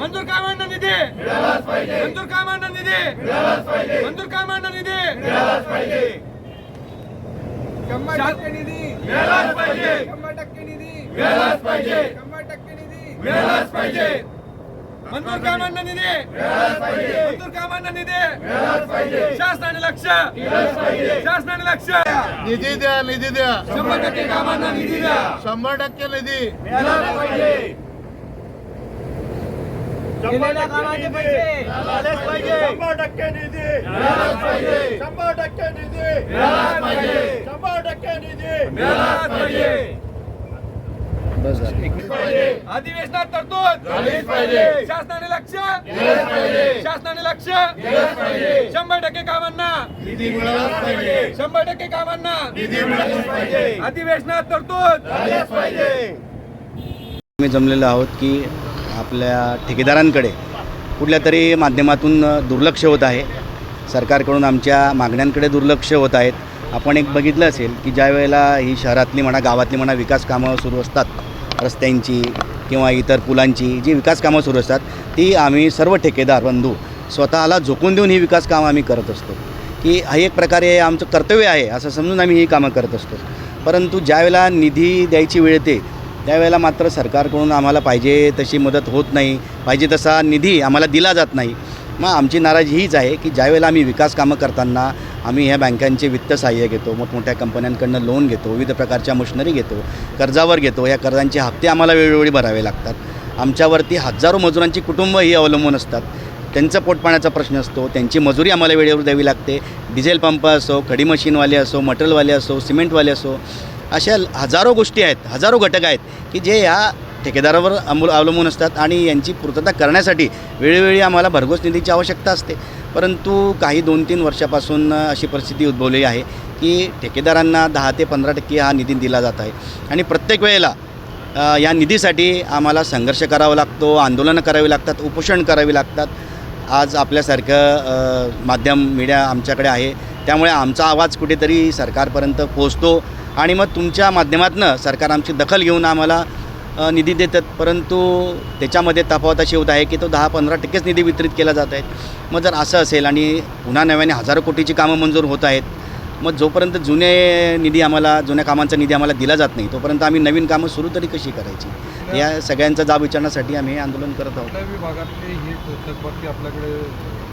मंजूर कामांना निधी मंजूर कामांना निधी मंजूर कामांना निधी शंभर टक्के निधी मिळालाच पाहिजे शंभर टक्के निधी मिळालाच पाहिजे शंभर टक्के निधी मिळालाच पाहिजे मंजूर कामांना निधी मंजूर कामांना निधी शासनाने लक्ष शासनाने लक्ष निधी द्या निधी द्या शंभर टक्के कामांना निधी द्या शंभर टक्के निधी शंभर टक्के निधी. शंभर टक्के निधी. शंभर टक्के निधी. अधिवेशनात तरतूद. शासनाने लक्ष. शासनाने लक्ष. पाहिजे. शंभर टक्के कामांना. निधी मिळालाच पाहिजे. शंभर टक्के कामांना. निधी मिळालाच पाहिजे. अधिवेशनात तरतूद. आम्ही जमलेलो आहोत की आपल्या ठेकेदारांकडे कुठल्या तरी माध्यमातून दुर्लक्ष होत आहे. सरकारकडून आमच्या मागण्यांकडे दुर्लक्ष होत आहेत. आपण एक बघितलं असेल की ज्या वेळेला ही शहरातली म्हणा गावातली म्हणा विकास कामं सुरू असतात रस्त्यांची किंवा इतर पुलांची जी विकास कामं सुरू असतात ती आम्ही सर्व ठेकेदार बंधू स्वतःला झोकून देऊन ही विकास कामं आम्ही करत असतो. की हा एक प्रकारे आमचं कर्तव्य आहे असं समजून आम्ही ही कामं करत असतो. परंतु ज्यावेळेला निधी द्यायची वेळ येते त्यावेळेला मात्र सरकारकडून आम्हाला पाहिजे तशी मदत होत नाही पाहिजे तसा निधी आम्हाला दिला जात नाही मग आमची नाराजी हीच आहे की ज्यावेळेला आम्ही विकास कामं करताना आम्ही ह्या बँकांचे वित्त सहाय्य घेतो मोठमोठ्या कंपन्यांकडनं लोन घेतो विविध प्रकारच्या मशिनरी घेतो कर्जावर घेतो या कर्जांचे हप्ते आम्हाला वेळोवेळी भरावे लागतात. आमच्यावरती हजारो मजुरांची कुटुंब ही अवलंबून असतात. त्यांचं पोटपाण्याचा प्रश्न असतो त्यांची मजुरी आम्हाला वेळेवर द्यावी लागते. डिझेल पंप असो खडी मशीनवाले असो मटेरियलवाले असो सिमेंटवाले असो अशा हजारो गोष्टी आहेत हजारो घटक आहेत की जे या ठेकेदारावर अमूल अवलंबून असतात आणि यांची पूर्तता करण्यासाठी वेळोवेळी आम्हाला भरघोस निधीची आवश्यकता असते. परंतु काही दोन तीन वर्षापासून अशी परिस्थिती उद्भवली आहे की ठेकेदारांना दहा ते पंधरा टक्के हा निधी दिला जात आहे. आणि प्रत्येक वेळेला या निधीसाठी आम्हाला संघर्ष करावा लागतो आंदोलनं करावी लागतात उपोषण करावी लागतात. आज आपल्यासारखं माध्यम मीडिया आमच्याकडे आहे. त्यामुळे आमचा आवाज कुठेतरी सरकारपर्यंत पोचतो आणि मग तुमच्या माध्यमातनं सरकार आमची दखल घेऊन आम्हाला निधी देतात. परंतु त्याच्यामध्ये तफावत अशी होत आहे की तो दहा पंधरा टक्केच निधी वितरित केला जात आहेत मग जर असं असेल आणि पुन्हा नव्याने हजारो कोटीची कामं मंजूर होत आहेत मग जोपर्यंत जुने निधी आम्हाला जुन्या कामांचा निधी आम्हाला दिला जात नाही तोपर्यंत आम्ही नवीन कामं सुरू तरी कशी करायची? या सगळ्यांचा जाब विचारण्यासाठी आम्ही आंदोलन करत आहोत. विभागातले हे आपल्याकडे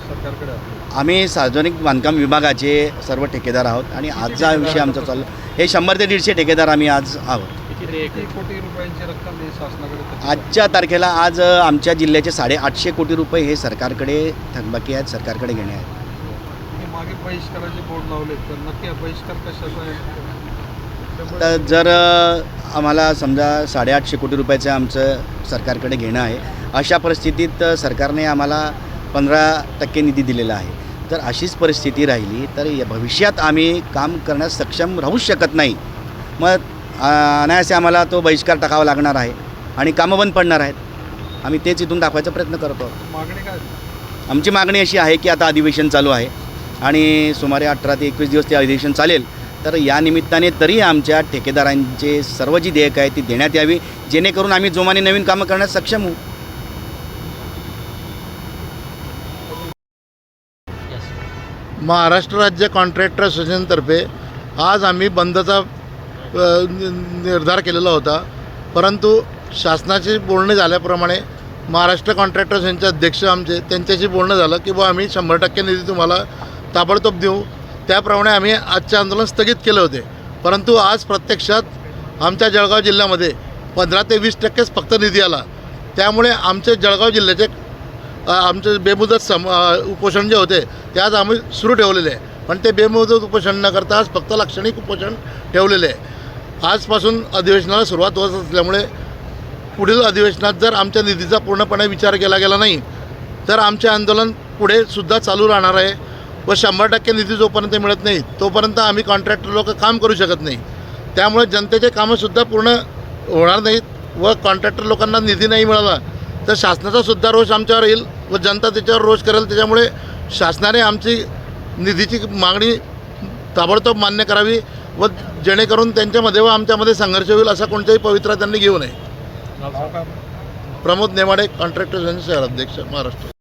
आम्ही सार्वजनिक बांधकाम विभागाचे सर्व ठेकेदार आहोत आणि आजचा विषय आमचा चालू हे शंभर ते दीडशे ठेकेदार आम्ही आज आहोत. किती कोटी रुपयांची रक्कम ही शासनाकडे थकबाकी आजच्या तारखेला आज आमच्या जिल्ह्याचे साडेआठशे कोटी रुपये हे सरकारकडे थकबाकी आहेत सरकारकडे घेणे आहेत. हे मागे बहिष्काराचे बोर्ड लावले तर हा जर आम्हाला समजा साडेआठशे कोटी रुपयाचं आमचं सरकारकडे घेणं आहे अशा परिस्थितीत सरकारने आम्हाला पंधरा टक्के निधी दिलेला आहे. जर अशीच परिस्थिती राहिली तर या भविष्यात आम्ही काम करण्यास सक्षम राहूच शकत नाही. मग अनायासे आम्हाला तो बहिष्कार टाकावा लागणार आहे आणि कामं बंद पडणार आहेत. आम्ही तेच इथून दाखवायचा प्रयत्न करतो. मागणी काय आमची मागणी अशी आहे की आता अधिवेशन चालू आहे आणि सुमारे अठरा ते एकवीस दिवस ते अधिवेशन चालेल. तर या निमित्ताने तरी आमच्या ठेकेदारांचे सर्व जी देयक आहे ती देण्यात यावी जेणेकरून आम्ही जोमाने नवीन कामं करण्यास सक्षम होऊ. महाराष्ट्र राज्य कॉन्ट्रॅक्टर असोसिएशनतर्फे आज आम्ही बंदचा नि- निर्धार केलेला होता. परंतु शासनाचे बोलणे झाल्याप्रमाणे महाराष्ट्र कॉन्ट्रॅक्टर्स यांचे अध्यक्ष आमचे त्यांच्याशी बोलणं झालं की बुवा आम्ही शंभर टक्के निधी तुम्हाला ताबडतोब देऊ. त्याप्रमाणे आम्ही आजचे आंदोलन स्थगित केले होते. परंतु आज प्रत्यक्षात आमच्या जळगाव जिल्ह्यामध्ये पंधरा ते वीस टक्केच फक्त निधी आला. त्यामुळे आमचे जळगाव जिल्ह्याचे आमचे बेमुदत सम उपोषण जे होते ते आज आम्ही सुरू ठेवलेले आहे. पण ते बेमुदत उपोषण न करता आज फक्त लाक्षणिक उपोषण ठेवलेले आहे. आजपासून अधिवेशनाला सुरुवात होत असल्यामुळे पुढील अधिवेशनात जर आमच्या निधीचा पूर्णपणे विचार केला गेला नाही तर आमचे आंदोलन पुढे सुद्धा चालू राहणार आहे व शंभर टक्के निधी जोपर्यंत मिळत नाही तोपर्यंत आम्ही कॉन्ट्रॅक्टर लोक काम करू शकत नाही. त्यामुळे जनतेचे कामंसुद्धा पूर्ण होणार नाहीत व कॉन्ट्रॅक्टर लोकांना निधी नाही मिळाला तर शासनाचा सुद्धा रोष आमच्यावर येईल. व जनता त्याच्यावर रोष करेल. त्याच्यामुळे शासनाने आमची निधीची मागणी ताबडतोब मान्य करावी व जेणेकरून त्यांच्यामध्ये व आमच्यामध्ये संघर्ष होईल असा कोणताही पवित्रा त्यांनी घेऊ नये. प्रमोद नेमाडे कॉन्ट्रॅक्टर शहाध्यक्ष महाराष्ट्र.